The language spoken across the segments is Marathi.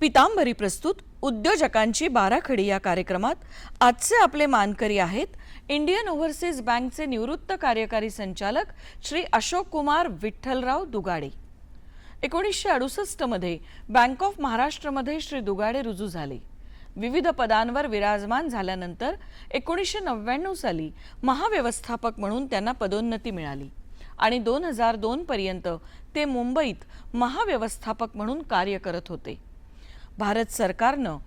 पितांबरी प्रस्तुत उद्योजकांची बाराखडी या कार्यक्रमात आजचे आपले मानकरी आहेत इंडियन ओव्हरसीज बँकचे निवृत्त कार्यकारी संचालक श्री अशोक कुमार विठ्ठलराव दुगाडे. एकोणीसशे अडुसष्टमध्ये बँक ऑफ महाराष्ट्रमध्ये श्री दुगाडे रुजू झाले. विविध पदांवर विराजमान झाल्यानंतर एकोणीसशे नव्याण्णव साली महाव्यवस्थापक म्हणून त्यांना पदोन्नती मिळाली. आणि दोन हजार दोनपर्यंत ते मुंबईत महाव्यवस्थापक म्हणून कार्य करत होते. भारत सरकारनं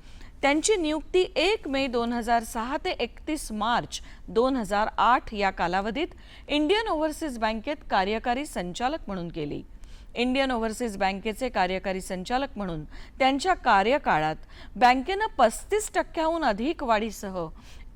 त्यांची नियुक्ती एक मे दोन हजार सहा ते एकतीस मार्च दोन हजार आठ या कालावधीत इंडियन ओव्हरसीज बँकेत कार्यकारी संचालक म्हणून केली. इंडियन ओव्हरसीज बँकेचे कार्यकारी संचालक म्हणून त्यांच्या कार्यकाळात बँकेनं पस्तीस टक्क्याहून अधिक वाढीसह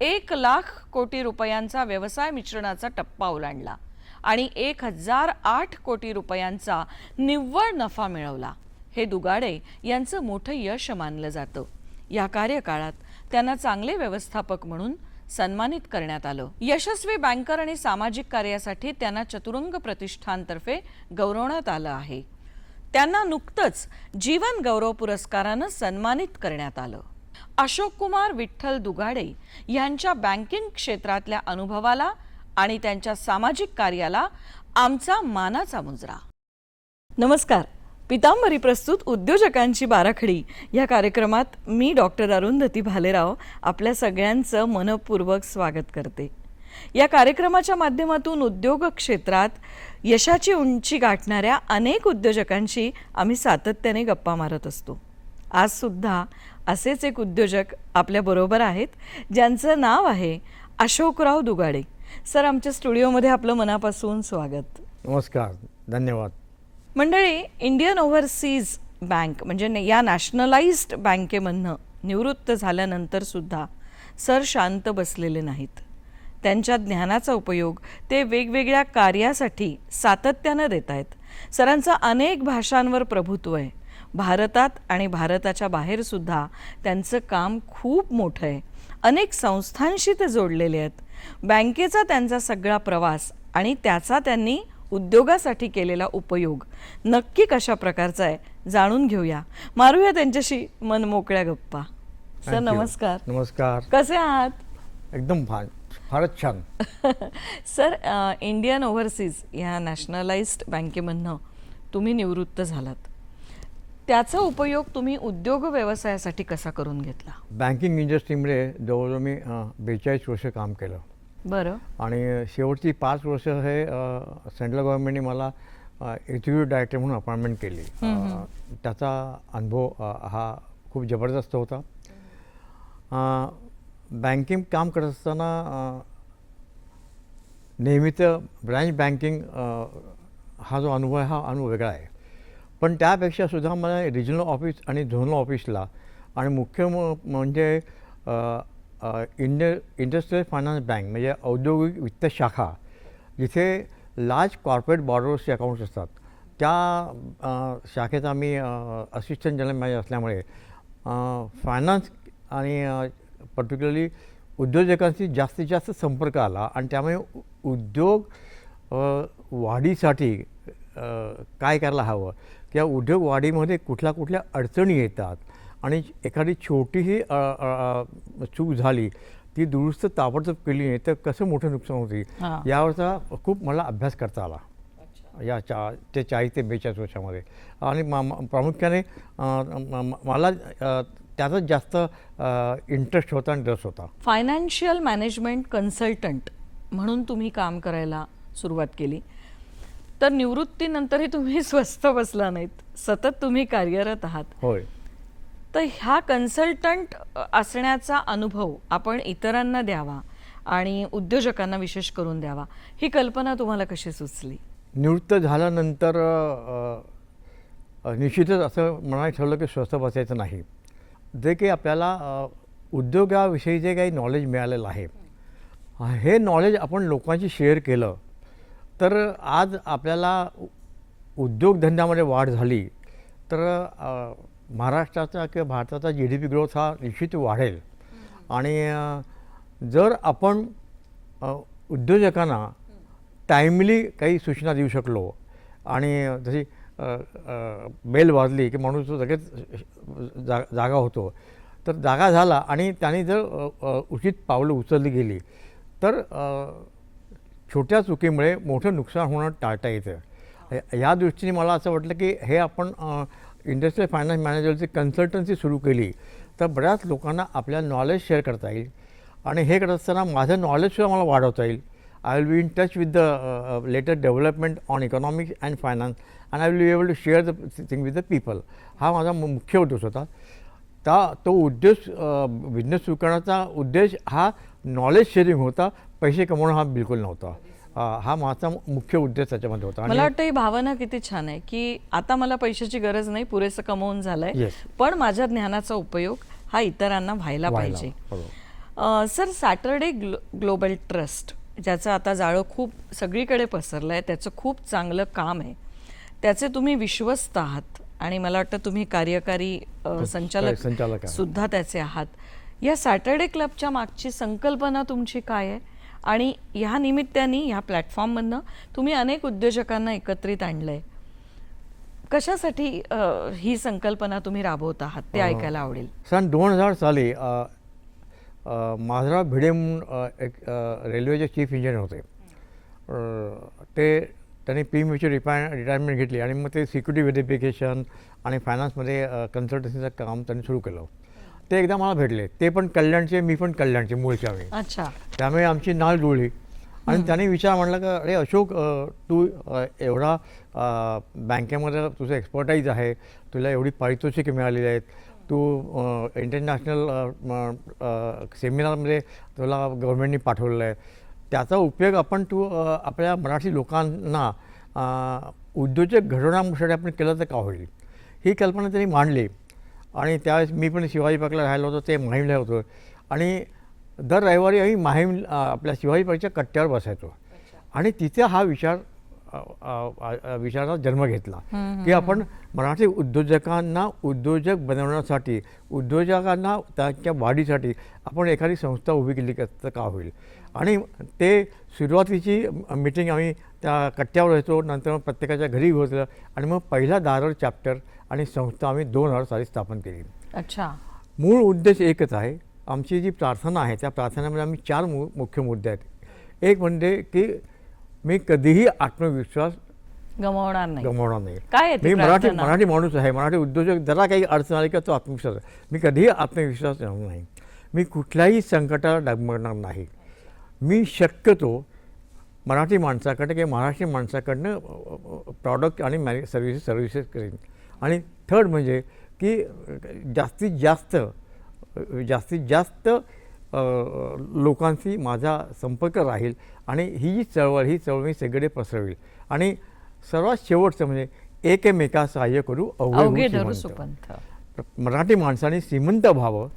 एक लाख कोटी रुपयांचा व्यवसाय मिश्रणाचा टप्पा ओलांडला. आणि एक हजार आठ कोटी रुपयांचा निव्वळ नफा मिळवला. हे दुगाडे यांचं मोठं यश मानलं जातं. या कार्यकाळात त्यांना चांगले व्यवस्थापक म्हणून सन्मानित करण्यात आलं. यशस्वी बँकर आणि सामाजिक कार्यासाठी त्यांना चतुरंग प्रतिष्ठानतर्फे गौरवण्यात आलं आहे. त्यांना नुकतंच जीवन गौरव पुरस्कारानं सन्मानित करण्यात आलं. अशोक कुमार विठ्ठल दुगाडे यांच्या बँकिंग क्षेत्रातल्या अनुभवाला आणि त्यांच्या सामाजिक कार्याला आमचा मानाचा मुजरा नमस्कार. पितांबरी प्रस्तुत उद्योजकांची बाराखडी. या कार्यक्रमात मी डॉक्टर अरुंधती भालेराव आपल्या सगळ्यांचं मनपूर्वक स्वागत करते. या कार्यक्रमाच्या माध्यमातून उद्योग क्षेत्रात यशाची उंची गाठणाऱ्या अनेक उद्योजकांशी आम्ही सातत्याने गप्पा मारत असतो. आजसुद्धा असेच एक उद्योजक आपल्याबरोबर आहेत ज्यांचं नाव आहे अशोकराव दुगाडे. सर आमच्या स्टुडिओमध्ये आपलं मनापासून स्वागत. नमस्कार धन्यवाद. मंडळी इंडियन ओव्हरसीज बँक म्हणजे या नॅशनलाइज्ड बँकेमधनं निवृत्त झाल्यानंतर सुद्धा सर शांत बसलेले नाहीत. त्यांच्या ज्ञानाचा उपयोग ते वेगवेगळ्या कार्यासाठी सातत्यानं देत आहेत सरांचं अनेक भाषांवर प्रभुत्व आहे. भारतात आणि भारताच्या बाहेर सुद्धा त्यांचं काम खूप मोठं आहे. अनेक संस्थांशी ते जोडलेले आहेत. बँकेचा त्यांचा सगळा प्रवास आणि त्याचा त्यांनी उद्योगासाठी केलेला उपयोग नक्की कशा प्रकारचा आहे जाणून घेऊया. मारूया त्यांच्याशी मन मोकळ्या गप्पा सर. नमस्कार. नमस्कार. कसे आहात? एकदम फार फारच छान. सर इंडियन ओव्हरसीज ह्या नॅशनलाइज्ड बँकेमधनं तुम्ही निवृत्त झालात. त्याचा उपयोग तुम्ही उद्योग व्यवसायासाठी कसा करून घेतला? बँकिंग इंडस्ट्रीमध्ये जवळजवळ मी बेचाळीस वर्ष काम केलं. बरं. आणि शेवटची पाच वर्ष हे सेंट्रल गव्हर्नमेंटने मला एक्झिक्युटिव्ह डायरेक्टर म्हणून अपॉइंटमेंट केली. त्याचा अनुभव हा खूप जबरदस्त होता. बँकिंग काम करत असताना नेहमीचं ब्रँच बँकिंग हा जो अनुभव आहे हा अनुभव वेगळा आहे. पण त्यापेक्षा सुद्धा मला रिजनल ऑफिस आणि झोनल ऑफिसला आणि मुख्य म म्हणजे इंड इंडस्ट्रियल फायनान्स बँक म्हणजे औद्योगिक वित्त शाखा जिथे लार्ज कॉर्पोरेट बॉर्डर्सचे अकाउंट्स असतात. त्या शाखेचा मी असिस्टंट जनरल मॅनेजर असल्यामुळे फायनान्स आणि पर्टिक्युलरली उद्योजकांशी जास्तीत जास्त संपर्क आला आणि त्यामुळे उद्योग वाढीसाठी काय करायला हवं? किंवा उद्योग वाढीमध्ये कुठल्या कुठल्या अडचणी येतात आणि एखादी छोटीही चूक झाली ती दुरुस्त ताबडतोब केली नाही तर कसं मोठं नुकसान होते. यावरचा खूप मला अभ्यास करता आला. या चा ते चाळीस ते बेचाळीस वर्षामध्ये. आणि मा प्रामुख्याने मला त्याचाच जास्त इंटरेस्ट होता आणि रस होता. फायनान्शियल मॅनेजमेंट कन्सल्टंट म्हणून तुम्ही काम करायला सुरुवात केली. तर निवृत्तीनंतरही तुम्ही स्वस्थ बसला नाहीत. सतत तुम्ही कार्यरत आहात. होय. तर ह्या कन्सल्टंट असण्याचा अनुभव आपण इतरांना द्यावा आणि उद्योजकांना विशेष करून द्यावा. ही कल्पना तुम्हाला कशी सुचली? निवृत्त झाल्यानंतर निश्चितच असं म्हणायला ठरलं की स्वस्थ बसायचं नाही. जे काही आपल्याला उद्योगाविषयी जे काही नॉलेज मिळालेलं आहे हे नॉलेज आपण लोकांशी शेअर केलं तर आज आपल्याला उद्योगधंद्यामध्ये वाढ झाली तर महाराष्ट्राचा किंवा भारताचा जी डी पी ग्रोथ हा निश्चित वाढेल. आणि जर आपण उद्योजकांना टाईमली काही सूचना देऊ शकलो आणि जशी बेल वाजली की माणूस तो लगेच जा जागा होतो तर जागा झाला आणि त्याने जर उचित पावलं उचलली गेली तर छोट्या चुकीमुळे मोठं नुकसान होणं टाळता येतं. या- दृष्टीने मला असं वाटलं की हे आपण इंडस्ट्रियल फायनान्स मॅनेजरची कन्सल्टन्सी सुरू केली तर बऱ्याच लोकांना आपल्या नॉलेज शेअर करता येईल. आणि हे करत असताना माझं नॉलेजसुद्धा मला वाढवता येईल. I will be in touch with the latest development on economics and finance and I will be able to share the thing with the people हा माझा मु- मुख्य उद्देश होता. त्या तो उद्देश बिझनेस सुरू करण्याचा उद्देश हा नॉलेज शेअरिंग होता पैसे कमवणं हा बिलकुल नव्हता. हा माझा मुख्य उद्देश त्याच्यामध्ये होता. मला वाटतं ही भावना किती छान आहे की आता मला पैशाची गरज नाही पुरेसं कमवून झालंय. पण माझ्या ज्ञानाचा उपयोग हा इतरांना व्हायला पाहिजे. Sir Saturday glow global trust ज्याचं आता जाळं खूप सगळीकडे पसरलं आहे त्याचं खूप चांगलं काम आहे. त्याचे तुम्ही विश्वस्त आहात आणि मला वाटतं तुम्ही कार्यकारी संचालक. सुद्धा त्याचे आहात. या सॅटरडे क्लबच्या मागची संकल्पना तुमची काय आहे? आणि ह्या निमित्ताने ह्या प्लॅटफॉर्ममधनं तुम्ही अनेक उद्योजकांना एकत्रित आणलंय. कशासाठी अ, ही संकल्पना तुम्ही राबवत आहात? ते ऐकायला आवडेल. सन दोन हजार साली माधवराव भिडे म्हणून एक रेल्वेचे चीफ इंजिनियर होते. ते त्यांनी पी एम ची रिपाय रिटायरमेंट घेतली आणि मग ते सिक्युरिटी व्हेरिफिकेशन आणि फायनान्समध्ये कन्सल्टन्सीचं काम त्यांनी सुरू केलं. ते एकदा मला भेटले. ते पण कल्याणचे मी पण कल्याणचे मूळचे आम्ही अच्छा. त्यामुळे आमची नाळ जुळली. आणि त्याने विचार म्हणला का अरे अशोक तू एवढा बँकेमध्ये तुझं एक्सपर्टाईज आहे. तुला एवढी पारितोषिके मिळालेली आहेत. तू इंटरनॅशनल सेमिनारमध्ये तुला गव्हर्नमेंटनी पाठवलेलं आहे. त्याचा उपयोग आपण तू आपल्या मराठी लोकांना उद्योजक घडवण्यासाठी आपण केलं तर का होईल? ही कल्पना त्यांनी मांडली. आणि त्यावेळेस मी पण शिवाजी पार्कला राहिलो होतो ते माहीमला होतो. आणि दर रविवारी आम्ही माहीम आपल्या शिवाजी पार्कच्या कट्ट्यावर बसायचो. आणि तिथे हा विचार विचाराचा जन्म घेतला. की आपण मराठी उद्योजकांना उद्योजक बनवण्यासाठी उद्योजकांना त्यांच्या वाढीसाठी आपण एखादी संस्था उभी केली तर का होईल? आणि ते सुरुवातीची मिटिंग आम्ही त्या कट्ट्यावर व्हायचो नंतर मग प्रत्येकाच्या घरी घेतलं आणि मग पहिला दारर चॅप्टर आणि संस्था आम्ही दोन हजार साली स्थापन केली. अच्छा. मूळ उद्देश एकच आहे. आमची जी प्रार्थना आहे त्या प्रार्थनेमध्ये आम्ही चार मु मुख्य मुद्दे आहेत. एक म्हणजे की मी कधीही आत्मविश्वास गमावणार नाही. गमावणार नाही. काय मी मराठी? मराठी माणूस आहे. मराठी उद्योजक जरा काही अडचण आली का तो आत्मविश्वास आहे. मी कधीही आत्मविश्वास ठेवणार नाही. मी कुठल्याही संकटाला डगमगणार नाही. मी शक्यतो मराठी माणसाकडे किंवा महाराष्ट्री माणसाकडनं प्रॉडक्ट आणि मॅने सर्व्हिसेस सर्व्हिसेस करेन. आणि थर्ड म्हणजे की जास्तीत जास्त जास्तीत जास्त लोकांशी माझा संपर्क राहील आणि ही जी चळवळ ही चळवळ मी सगळे पसरवेल. आणि सर्वात शेवटचं म्हणजे एकमेका सहाय्य करू अवघे मराठी माणसाने श्रीमंत व्हावं.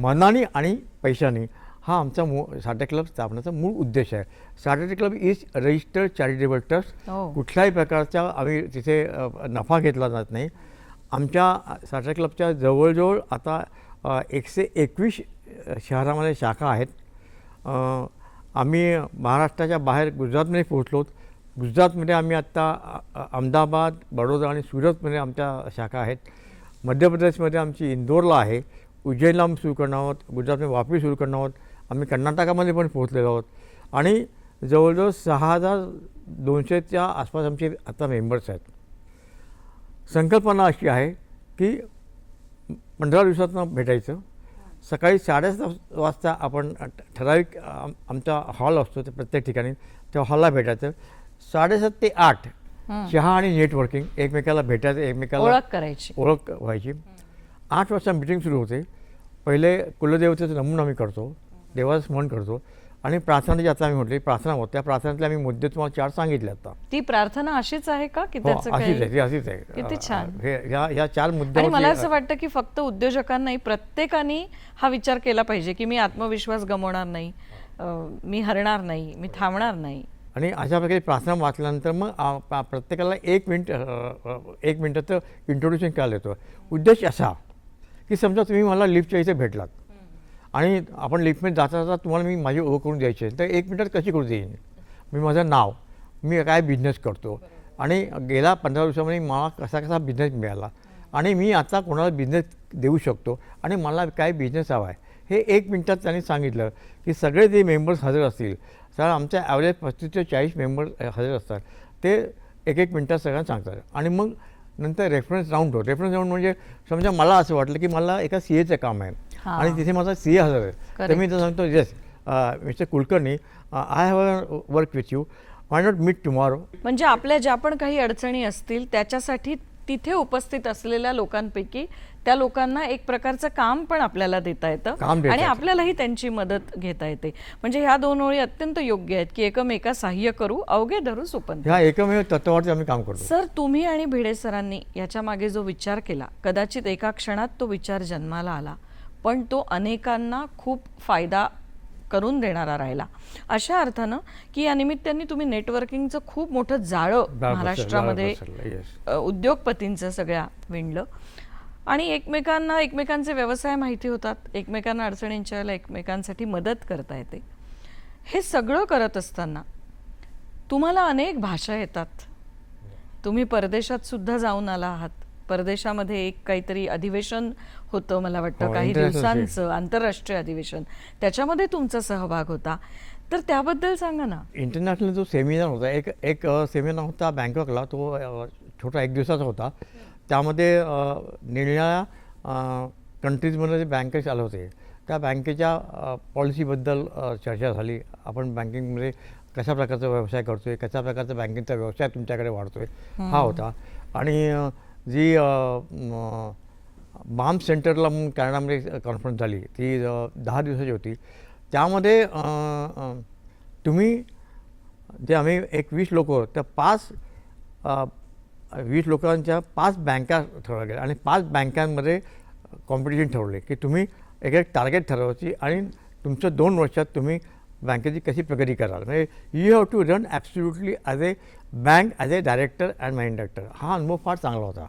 मनाने आणि पैशाने. हा आमचा मू साठे क्लब स्थापनेचा मूळ उद्देश आहे. Saturday club is registered charitable trust. कुठल्याही प्रकारचा आम्ही तिथे नफा घेतला जात नाही. आमच्या साठे क्लबच्या जवळजवळ आता एकशे एकवीस शहरामध्ये शाखा आहेत. आम्ही महाराष्ट्राच्या बाहेर गुजरातमध्ये पोहोचलो. गुजरातमध्ये आम्ही आत्ता अहमदाबाद बडोदा आणि सुरतमध्ये आमच्या शाखा आहेत. मध्य प्रदेशमध्ये आमची इंदोरला आहे. उज्जैनला आम्ही सुरू करणार आहोत. गुजरातमध्ये वापी सुरू करणार आहोत. आम्ही कर्नाटकामध्ये पण पोहोचलेलो आहोत. आणि जवळजवळ सहा हजार दोनशेच्या आसपास आमचे आता मेंबर्स आहेत. संकल्पना अशी आहे की पंधरा दिवसातनं भेटायचं. सकाळी साडेसात वाजता आपण ठराविक आम- आमचा हॉल असतो ते प्रत्येक ठिकाणी त्या हॉलला भेटायचं. साडेसात ते आठ चहा आणि नेटवर्किंग एकमेकाला भेटायचं एकमेकाला ओळख करायची. ओळख व्हायची. आठ वाजता मिटिंग सुरू होते. पहिले कुलदेवतेचं नमून आम्ही करतो. देवाचं स्मरण करतो. आणि प्रार्थना जी आता आम्ही म्हटली प्रार्थना होत त्या प्रार्थनेतले आम्ही मुद्दे तुम्हाला चार सांगितले आता. ती प्रार्थना अशीच आहे का की हो त्याचं अशीच आहे ती अशीच आहे. किती छान. हे ह्या ह्या चार आणि मला असं वाटतं की फक्त उद्योजकांनाही प्रत्येकाने हा विचार केला पाहिजे की मी आत्मविश्वास गमावणार नाही मी हरणार नाही मी थांबणार नाही. आणि अशा प्रकारे प्रार्थना वाचल्यानंतर मग प्रत्येकाला एक मिनिट एक मिनिटाचं इंट्रोड्युशन करायला येतं. उद्देश असा की समजा तुम्ही मला लिफ्टच्या इथे भेटलात. आणि आपण लिफ्टमध्ये जाता जाता तुम्हाला मी माझी ओळख करून द्यायची आहे. तर एक मिनिटात कशी करू देईन? मी माझं नाव मी काय बिझनेस करतो? आणि गेल्या पंधरा दिवसामध्ये मला कसा कसा बिझनेस मिळाला? आणि मी आता कोणाला बिझनेस देऊ शकतो? आणि मला काय बिझनेस हवा आहे? हे एक मिनटात त्यांनी सांगितलं की सगळे जे मेंबर्स हजर असतील सर आमच्या ॲव्हरेज पस्तीस ते चाळीस मेंबर्स हजर असतात. ते एक एक मिनटात सगळ्यांना सांगतात. आणि मग नंतर रेफरन्स राऊंड होतो. रेफरन्स राऊंड म्हणजे समजा मला असं वाटलं की मला एका सी एचं काम आहे. आणि तिथे माझा सी ए हजर आहे. तर. मी तर सांगतो yes mister Kulkarni I have work with you why not meet tomorrow म्हणजे आपल्या ज्या पण काही अडचणी असतील त्याच्यासाठी तिथे उपस्थित असलेल्या लोकांपैकी त्या लोकांना एक प्रकारचं काम पण आपल्याला देता येतं. आणि. आपल्यालाही त्यांची मदत घेता येते. म्हणजे ह्या दोन ओळी अत्यंत योग्य आहेत की एकमेका सहाय्य करू अवघे धरू ह्या एकमेव तत्वावरती आम्ही काम करतो. सर तुम्ही आणि भिडे सरांनी याच्या मागे जो विचार केला कदाचित एका क्षणात तो विचार जन्माला आला. पण तो अनेकांना खूप फायदा करून देणारा राहिला. अशा अर्थानं की या निमित्ताने तुम्ही नेटवर्किंगचं खूप मोठं जाळं महाराष्ट्रामध्ये उद्योगपतींचं सगळ्या विणलं. आणि एकमेकांना एकमेकांचे व्यवसाय माहिती होतात एकमेकांना अडचणींच्या वेळेला एकमेकांसाठी मदत करता येते. हे सगळं करत असताना तुम्हाला अनेक भाषा येतात. तुम्ही परदेशात सुद्धा जाऊन आला आहात. परदेशामध्ये एक काहीतरी अधिवेशन होतं मला वाटतं. हो, काही दिवसांचं आंतरराष्ट्रीय अधिवेशन. त्याच्यामध्ये तुमचा सहभाग होता. तर त्याबद्दल सांगा ना. इंटरनॅशनल जो सेमिनार होता एक एक सेमिनार होता बँकॉकला. तो छोटा एक दिवसाचा होता. त्यामध्ये निरनिराळ्या कंट्रीजमध्ये जे बँकेस आले होते त्या बँकेच्या पॉलिसीबद्दल चर्चा झाली. आपण बँकिंगमध्ये कशा प्रकारचा व्यवसाय करतो आहे कशा प्रकारचा बँकिंगचा व्यवसाय तुमच्याकडे वाढतो आहे हा होता. आणि जी अ, बाम सेंटरला म्हणून कॅनडामध्ये कॉन्फरन्स झाली ती दहा दिवसाची होती. त्यामध्ये तुम्ही जे आम्ही एक वीस लोक त्या पाच वीस लोकांच्या पाच बँका ठरवल्या गेल्या आणि पाच बँकांमध्ये कॉम्पिटिशन ठरवले की तुम्ही एक एक टार्गेट ठरवायची आणि तुमचं दोन वर्षात तुम्ही बँकेची कशी प्रगती कराल. म्हणजे you have to run absolutely as a bank as a director and man director. हा अनुभव फार चांगला होता.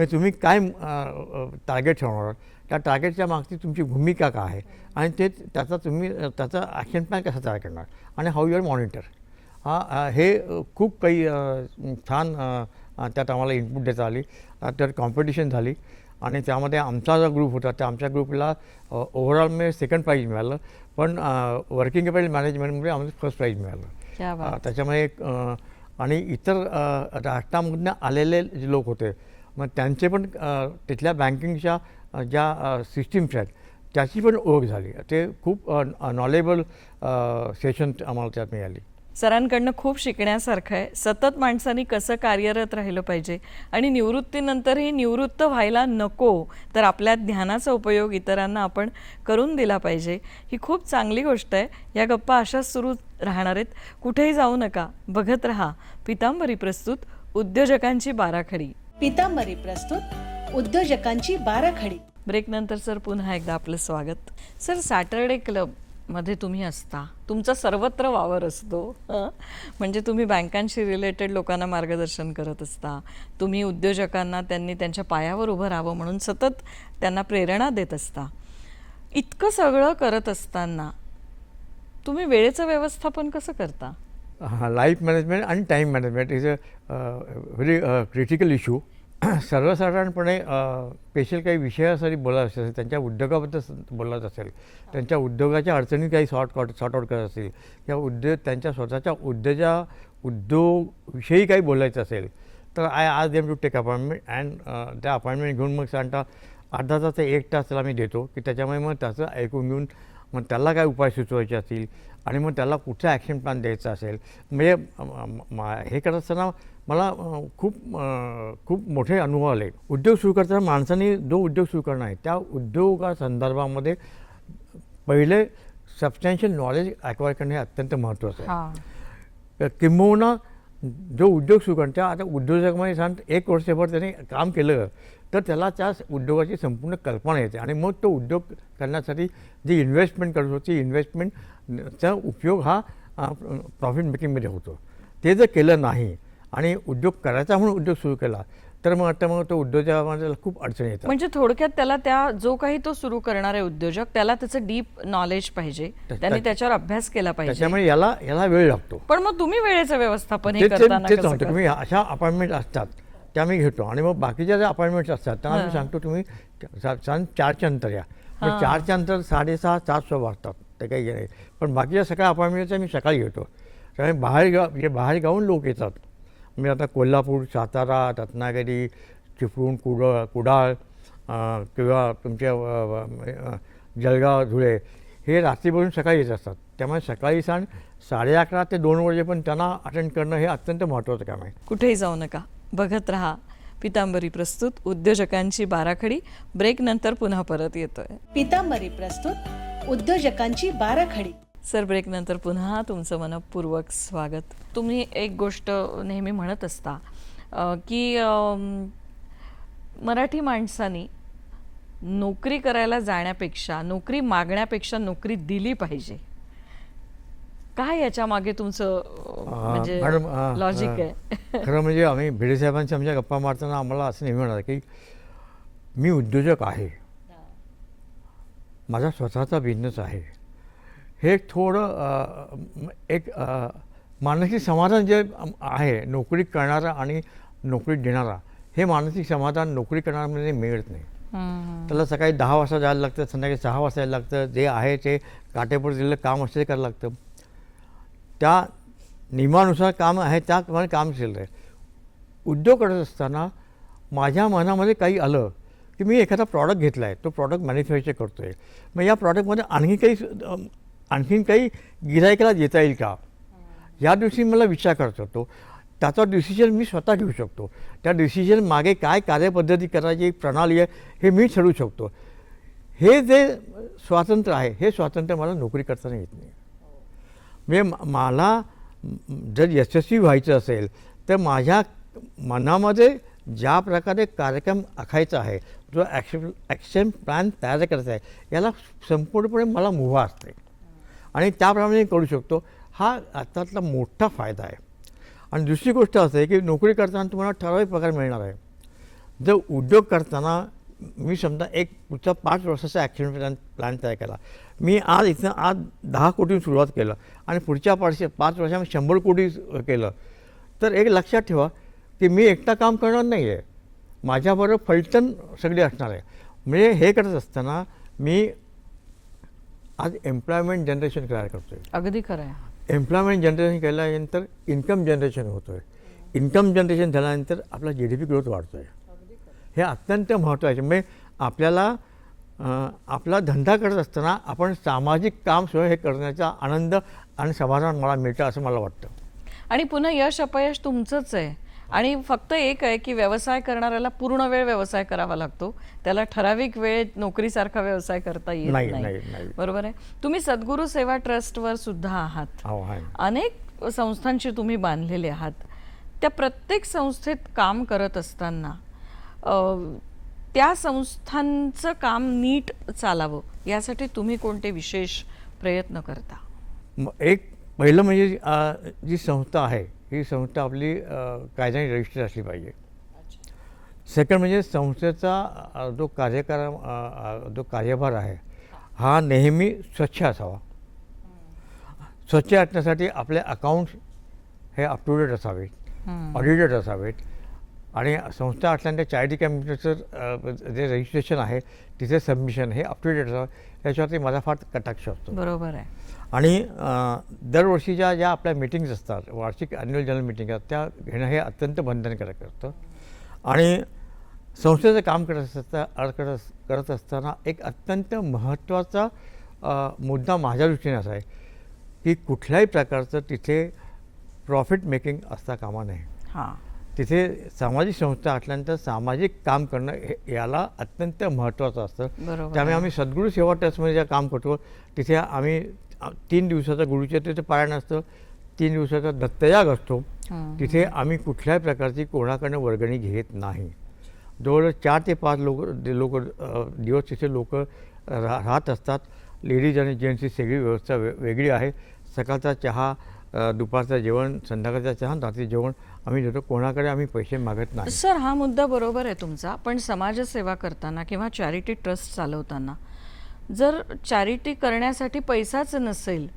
म्हणजे तुम्ही काय टार्गेट ठरवणार त्या टार्गेटच्या मागची तुमची भूमिका काय आहे? आणि ते त्याचा तुम्ही त्याचा ॲक्शन प्लॅन कसा तयार करणार? आणि हाऊ युअर मॉनिटर हा हे खूप काही छान त्यात आम्हाला इनपुट देता आली. त्यात कॉम्पिटिशन झाली. आणि त्यामध्ये आमचा जो ग्रुप होता त्या आमच्या ग्रुपला ओव्हरऑल म्हणजे सेकंड प्राईज मिळालं. पण वर्किंग कॅपिटल मॅनेजमेंटमध्ये आम्हाला फर्स्ट प्राईज मिळालं. अ, आणि इतर राष्ट्रामधनं आलेले जे लोक होते मग त्यांचे पण तिथल्या बँकिंगच्या ज्या सिस्टीम्स आहेत त्याची पण ओळख झाली. ते खूप नॉलेबल सेशन आम्हाला त्यात मिळाली. सरांकडनं खूप शिकण्यासारखं आहे. सतत माणसांनी कसं कार्यरत राहिलं पाहिजे आणि निवृत्तीनंतरही निवृत्त व्हायला नको तर आपल्या ध्यानाचा उपयोग इतरांना आपण करून दिला पाहिजे. ही खूप चांगली गोष्ट आहे. या गप्पा अशाच सुरू राहणार आहेत. कुठेही जाऊ नका. बघत रहा. पितांबरी प्रस्तुत. उद्योजकांची बाराखडी. पितांबरी प्रस्तुत उद्योजकांची बाराखडी. ब्रेकनंतर सर पुन्हा एकदा आपलं स्वागत. सर सॅटरडे क्लबमध्ये तुम्ही असता. तुमचा सर्वत्र वावर असतो. म्हणजे तुम्ही बँकांशी रिलेटेड लोकांना मार्गदर्शन करत असता. तुम्ही उद्योजकांना त्यांनी त्यांच्या पायावर उभं राहावं म्हणून सतत त्यांना प्रेरणा देत असता. इतकं सगळं करत असताना तुम्ही वेळेचं व्यवस्थापन कसं करता? लाईफ मॅनेजमेंट आणि time management is a very critical issue सर्वसाधारणपणे uh, स्पेशल काही विषयासाठी बोलायचं असेल त्यांच्या उद्योगाबद्दल बोलत बोलायचं असेल त्यांच्या उद्योगाच्या अडचणी काही सॉर्ट कॉट सॉर्ट आउट करत असतील किंवा उद्योग त्यांच्या स्वतःच्या उद्योजा उद्योगविषयी काही बोलायचं असेल तर I ask them to take appointment and त्या अपॉइंटमेंट घेऊन मग सांगता अर्धा तास एक तास त्याला मी देतो की त्याच्यामुळे मग त्याचं ऐकून घेऊन मग त्याला काय उपाय सुचवायचे असतील आणि मग त्याला कुठचा ॲक्शन प्लॅन द्यायचा असेल? म्हणजे हे करत असताना मला खूप खूप मोठे अनुभव आले. उद्योग सुरू करताना माणसाने जो उद्योग सुरू करणार आहे त्या उद्योगासंदर्भामध्ये पहिले सबस्टॅन्शियल नॉलेज ॲक्वायर करणे अत्यंत महत्त्वाचं आहे. किंबहुना जो उद्योग सुरू करतो आता उद्योजकामध्ये सांग एक वर्षभर त्याने काम केलं तर त्याला त्या उद्योगाची संपूर्ण कल्पना येते. आणि मग तो उद्योग करण्यासाठी जी इन्व्हेस्टमेंट करतो ती इन्व्हेस्टमेंटचा उपयोग हा प्रॉफिट मेकिंगमध्ये होतो. ते जर केलं नाही आणि उद्योग करायचा म्हणून उद्योग सुरू केला तर मग आता मग तो उद्योजकाला खूप अडचणी येतात. म्हणजे थोडक्यात त्याला त्या जो काही तो सुरू करणार आहे उद्योजक त्याला त्याचं डीप नॉलेज पाहिजे. त्या- त्यांनी त्या- त्याच्यावर अभ्यास केला पाहिजे. त्याच्यामुळे याला याला वेळ लागतो. पण मग तुम्ही वेळेचं व्यवस्थापन हे तेच सांगतो अशा अपॉइंटमेंट असतात त्या मी घेतो. आणि मग बाकीच्या ज्या अपॉइंटमेंट्स असतात त्यांना मी सांगतो तुम्ही सा- साधारण चारच्या अंतर या. चारच्या अंतर साडेसहा सात वाजतात ते काही हे नाही. पण बाकीच्या सगळ्या अपॉइंटमेंटच्या मी सकाळी घेतो. कारण बाहेर गा म्हणजे बाहेर गावून लोक येतात मी आता कोल्हापूर सातारा रत्नागिरी चिपळूण कुडाळ कुडाळ किंवा तुमच्या जळगाव धुळे हे रात्रीपासून सकाळी येत असतात. त्यामुळे सकाळी सण साडे अकरा ते दोन वाजेपर्यंत त्यांना अटेंड करणं हे अत्यंत महत्त्वाचं काम आहे. कुठेही जाऊ नका. बघत राहा. पितांबरी प्रस्तुत उद्योजकांची बाराखडी. ब्रेक नंतर पुन्हा परत येतोय. पितांबरी प्रस्तुत उद्योजकांची बाराखडी. सर ब्रेक नंतर पुन्हा तुमचं मनपूर्वक स्वागत. तुम्ही एक गोष्ट नेहमी म्हणत असता की मराठी माणसानी नोकरी करायला जाण्यापेक्षा नोकरी मागण्यापेक्षा नोकरी दिली पाहिजे. काय याच्या मागे तुमचं म्हणजे लॉजिक आहे? खरं म्हणजे आम्ही भिडे साहेबांच्या आमच्या गप्पा मारताना आम्हाला असं नेहमी म्हणाल की मी उद्योजक आहे. माझा स्वतःचा बिझनेस आहे. हे एक थोडं एक मानसिक समाधान जे आहे नोकरी करणारा आणि नोकरी देणारा हे मानसिक समाधान नोकरी करणाऱ्यामध्ये मिळत नाही. त्याला सकाळी दहा वाजता जायला लागतं संध्याकाळी सहा वाजता यायला लागतं जे आहे ते काटेपूर दिलेलं काम असते ते करायला लागतं. त्या नियमानुसार काम आहे त्याप्रमाणे काम केलं आहे उद्योग करत असताना माझ्या मनामध्ये काही आलं की मी एखादा प्रॉडक्ट घेतला आहे तो प्रॉडक्ट मॅन्युफॅक्चर करतो आहे मग या प्रॉडक्टमध्ये आणखी काही आणखीन काही गिरायकाला देता येईल का? या दिवशी मला विचार करत होतो. त्याचा डिसिजन मी स्वतः घेऊ शकतो. त्या डिसिजन मागे काय कार्यपद्धती करायची प्रणाली आहे हे मी ठरवू शकतो. हे जे स्वातंत्र्य आहे हे स्वातंत्र्य मला नोकरी करताना येत नाही. म्हणजे मला जर यशस्वी व्हायचं असेल तर माझ्या मनामध्ये ज्या प्रकारे कार्यक्रम आखायचा आहे जो ॲक्शन ॲक्शन प्लॅन तयार करायचा आहे याला संपूर्णपणे मला मुभा असते. आणि त्याप्रमाणे मी करू शकतो. हा आत्तातला मोठा फायदा आहे. आणि दुसरी गोष्ट असं आहे की नोकरी करताना तुम्हाला ठराविक पगार मिळणार आहे. जर उद्योग करताना मी समजा एक पुढचा पाच वर्षाचा ॲक्शन प्लॅन प्लॅन तयार केला. मी आज इथं आज दहा कोटी सुरुवात केलं आणि पुढच्या पाच पाच वर्षामध्ये शंभर कोटी केलं. तर एक लक्षात ठेवा की मी एकटा काम करणार नाही आहे माझ्याबरोबर फलटण सगळी असणार आहे. म्हणजे हे करत असताना मी आज एम्प्लॉयमेंट जनरेशन तयार करतो आहे अगदी खरं आहे. एम्प्लॉयमेंट जनरेशन केल्यानंतर इन्कम जनरेशन होतं आहे इन्कम जनरेशन झाल्यानंतर आपला जी डी पी ग्रोथ वाढतो आहे हे अत्यंत महत्त्वाचे म्हणजे आपल्याला आपला धंदा करत असताना आपण सामाजिक काम सुद्धा हे करण्याचा आनंद आणि समाधान मला मिळतं असं मला वाटतं. आणि पुन्हा यश अपयश तुमचंच आहे. आणि फक्त एक आहे की व्यवसाय करणाऱ्याला पूर्ण वेळ व्यवसाय करावा लागतो. त्याला ठराविक वेळ नोकरीसारखा व्यवसाय करता येत नाही, नाही. नाही, नाही. बरोबर आहे? तुम्ही सद्गुरू सेवा ट्रस्टवर सुद्धा आहात. हो अनेक संस्थांशी तुम्ही बांधलेले आहात. त्या प्रत्येक संस्थेत काम करत असताना त्या संस्थांचं काम नीट चालावं यासाठी तुम्ही कोणते विशेष प्रयत्न करता? एक पहिलं म्हणजे जी संस्था आहे ही संस्था आपली कायद्याने रजिस्टर असली पाहिजे. सेकंड म्हणजे संस्थेचा जो अ, जो कार्यभार आहे हा नेहमी स्वच्छ असावा. स्वच्छ असण्यासाठी आपले अकाउंट्स हे अप टू डेट असावेत ऑडिटेड असावेत. आणि संस्था असल्यानंतर चॅरिटी कॅम्प्युटरचं जे रजिस्ट्रेशन आहे तिथे सबमिशन हे अप टू डेट असावं. याच्यावरती माझा फार कटाक्ष असतो. बरोबर आहे. आणि दरवर्षीच्या ज्या आपल्या मिटिंग्स असतात वार्षिक ॲन्युअल जनरल मिटिंग असतात त्या घेणं हे अत्यंत बंधनकारक असतं आणि संस्थेचं काम करत असता करत करत असताना एक अत्यंत महत्त्वाचा मुद्दा माझ्या दृष्टीने असा आहे की कुठल्याही प्रकारचं तिथे प्रॉफिट मेकिंग असता कामा नये. हां. तिथे सामाजिक संस्था असल्यानंतर सामाजिक काम करणं हे याला अत्यंत महत्त्वाचं असतं. त्यामुळे. आम्ही सद्गुरू सेवा ट्रस्टमध्ये जे काम करतो तिथे आम्ही तीन दिवसाचा गुरुचरित्र पारायण असतं तीन दिवसाचा दत्तयाग असतो. तिथे आम्ही कुठल्याही प्रकारची कोणाकडनं वर्गणी घेत नाही. जवळ चार ते पाच लोक लोक दिवस तिथे लोक रा राहत असतात. लेडीज आणि जेंट्सची सगळी व्यवस्था वे वेगळी आहे. सकाळचा चहा दुपारचं जेवण संध्याकाळचा चहा रात्री जेवण आम्ही देतो. कोणाकडे आम्ही पैसे मागत नाही. सर हा मुद्दा बरोबर आहे तुमचा. पण समाजसेवा करताना किंवा चॅरिटी ट्रस्ट चालवताना जर चॅरिटी करण्यासाठी पैसाच नसेल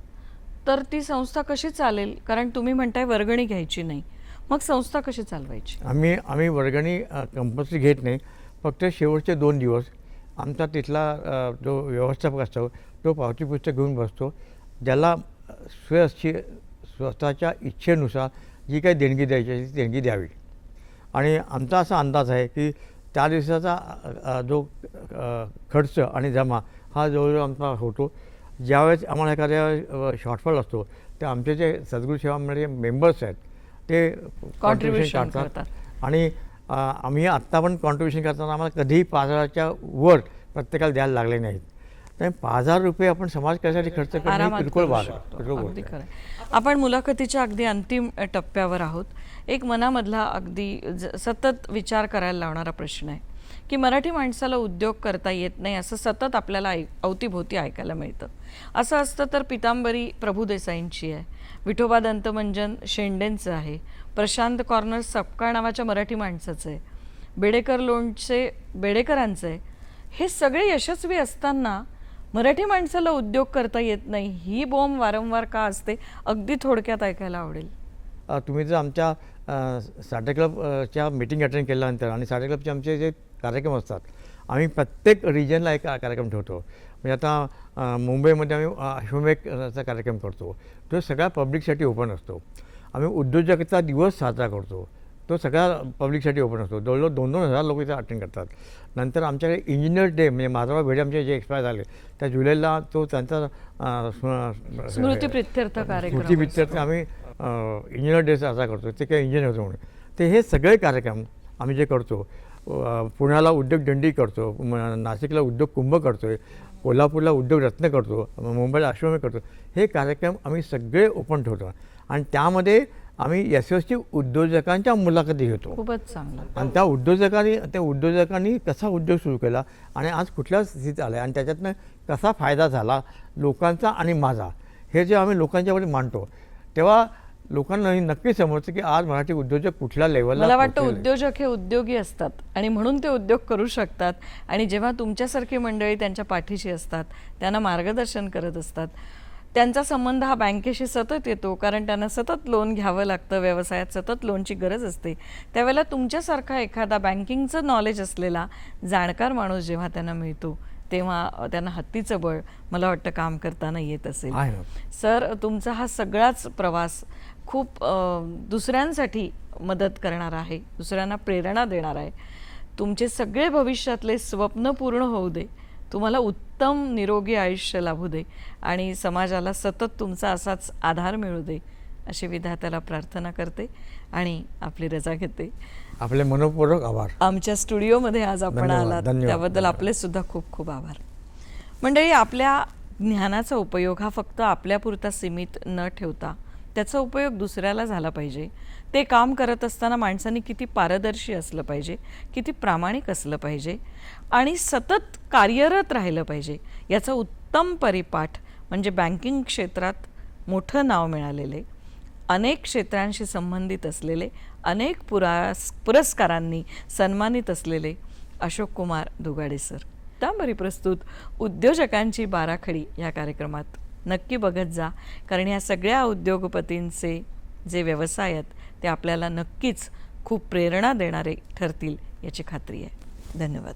तर ती संस्था कशी चालेल? कारण तुम्ही म्हणताय वर्गणी घ्यायची नाही. मग संस्था कशी चालवायची? आम्ही आम्ही वर्गणी कंपल्सरी घेत नाही. फक्त शेवटचे दोन दिवस आमचा तिथला जो व्यवस्थापक असतो तो पावती पुस्तक घेऊन बसतो. ज्याला अ, स्वतःच्या इच्छेनुसार जी काही देणगी द्यायची आहे ती देणगी द्यावी. आणि आमचा असा अंदाज आहे की त्या दिवसाचा जो खर्च आणि जमा हा जवळजवळ आमचा होतो ज्यावेळेस आम्हाला एखाद्या शॉर्टफॉल असतो ते आमचे जे सद्गुरू सेवा मंडळी मेंबर्स आहेत ते कॉन्ट्रीब्युशन करतात. आणि आम्ही आत्ता पण कॉन्ट्रीब्युशन करताना आम्हाला कधीही पाच हजाराच्या वर प्रत्येकाला द्यायला लागले नाहीत त्यामुळे पाच हजार रुपये आपण समाज कार्यासाठी खर्च करणं आरामात किरकोळ करू बाब आहे शकतो. किरकोळ गोष्ट अगदी आहे. खरं आहे. आपण मुलाखतीच्या अगदी अंतिम टप्प्यावर आहोत एक मनामधला अगदी सतत विचार करायला लावणारा प्रश्न आहे की मराठी माणसाला उद्योग करता येत नाही असं सतत आपल्याला ऐ अवतीभोवती ऐकायला मिळतं. असं असतं तर पितांबरी प्रभुदेसाईंची आहे. विठोबा दंतमंजन शेंडेंचं आहे. प्रशांत कॉर्नर सपकाळ नावाच्या मराठी माणसाचं आहे. बेडेकर लोणचे बेडेकरांचं आहे. हे सगळे यशस्वी असताना मराठी माणसाला उद्योग करता येत नाही ही बॉम्ब वारंवार का असते अगदी थोडक्यात ऐकायला आवडेल. तुम्ही जर आमच्या साडे क्लबच्या मीटिंग अटेंड केल्यानंतर आणि साडे क्लबचे आमचे जे कार्यक्रम असतात. आम्ही प्रत्येक रिजनला एक कार्यक्रम ठेवतो. म्हणजे आता मुंबईमध्ये आम्ही अ, अश्वमेघचा कार्यक्रम करतो. तो सगळ्या पब्लिकसाठी ओपन असतो. आम्ही उद्योजकता दिवस साजरा करतो. तो सगळ्या पब्लिकसाठी ओपन असतो. जवळजवळ दोन दोन हजार लोक इथे अटेंड करतात. नंतर आमच्याकडे इंजिनियर डे म्हणजे माधवराव भेडे आमचे जे एक्सपायर झाले त्या जुलैला तो त्यांचा अ, स्म- स्मृती प्रित्यर्थ कार्यक्रम स्मृती प्रित्यर्थ आम्ही इंजिनियर डे साजरा करतो. ते काही इंजिनियर होतो म्हणून. ते हे सगळे कार्यक्रम आम्ही जे करतो पुण्याला उद्योग दंडी करतो नाशिकला उद्योग कुंभ करतो आहे कोल्हापूरला उद्योग रत्न करतो मुंबईला अश्वमेध करतो. हे कार्यक्रम आम्ही सगळे ओपन ठेवतो. आणि त्यामध्ये आम्ही यशस्वी उद्योजकांच्या मुलाखती घेतो. खूपच चांगलं. आणि त्या उद्योजकांनी त्या उद्योजकांनी कसा उद्योग सुरू केला आणि आज कुठल्या स्थितीत आला आणि त्याच्यातनं कसा फायदा झाला लोकांचा आणि माझा हे जे आम्ही लोकांच्यावर मांडतो. तेव्हा लोकांना नक्की समजतं की आज मराठी उद्योजक कुठल्या लेवलला मला वाटतं. उद्योजक हे उद्योगी असतात आणि म्हणून ते उद्योग करू शकतात आणि जेव्हा तुमच्यासारखी मंडळी त्यांच्या पाठीशी असतात त्यांना मार्गदर्शन करत असतात त्यांचा संबंध हा बँकेशी सतत येतो कारण त्यांना सतत लोन घ्यावं लागतं व्यवसायात सतत लोनची गरज असते त्यावेळेला तुमच्यासारखा एखादा बँकिंगचं नॉलेज असलेला जाणकार माणूस जेव्हा त्यांना मिळतो तेव्हा त्यांना हत्तीचं बळ मला वाटतं काम करताना येत असेल. सर तुमचा हा सगळाच प्रवास खूप दुसऱ्यांसाठी मदत करणारा आहे दुसऱ्यांना प्रेरणा देणार आहे. तुमचे सगळे भविष्यातले स्वप्न पूर्ण होऊ दे. तुम्हाला उत्तम निरोगी आयुष्य लाभू दे आणि समाजाला सतत तुमचा असाच आधार मिळू दे अशी विधात्याला प्रार्थना करते आणि आपली रजा घेते. आपले मनपूर्वक आभार. आमच्या स्टुडिओमध्ये आज आपण आलात. त्याबद्दल. आपले सुद्धा खूप खूप आभार. मंडळी आपल्या ज्ञानाचा उपयोग हा फक्त आपल्यापुरता सीमित न ठेवता त्याचा उपयोग दुसऱ्याला झाला पाहिजे. ते काम करत असताना माणसांनी किती पारदर्शी असलं पाहिजे किती प्रामाणिक असलं पाहिजे आणि सतत कार्यरत राहिलं पाहिजे. याचा उत्तम परिपाठ म्हणजे बँकिंग क्षेत्रात मोठं नाव मिळालेले अनेक क्षेत्रांशी संबंधित असलेले अनेक पुरास पुरस्कारांनी सन्मानित असलेले अशोक कुमार दुगाडे सर. तांबरी प्रस्तुत उद्योजकांची बाराखडी या कार्यक्रमात नक्की बघत जा. कारण ह्या सगळ्या उद्योगपतींचे जे व्यवसाय आहेत ते आपल्याला नक्कीच खूप प्रेरणा देणारे ठरतील याची खात्री आहे. धन्यवाद.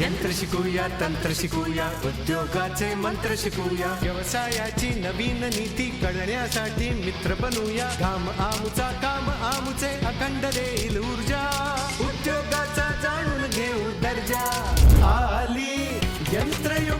यंत्र शिकूया तंत्र शिकूया उद्योगाचे मंत्र शिकूया. व्यवसायाची नवीन नीती कळण्यासाठी मित्र बनूया. काम आमचा काम आमचे अखंड देईल ऊर्जा. उद्योगाचा जाणून घेऊ दर्जा. आली entre io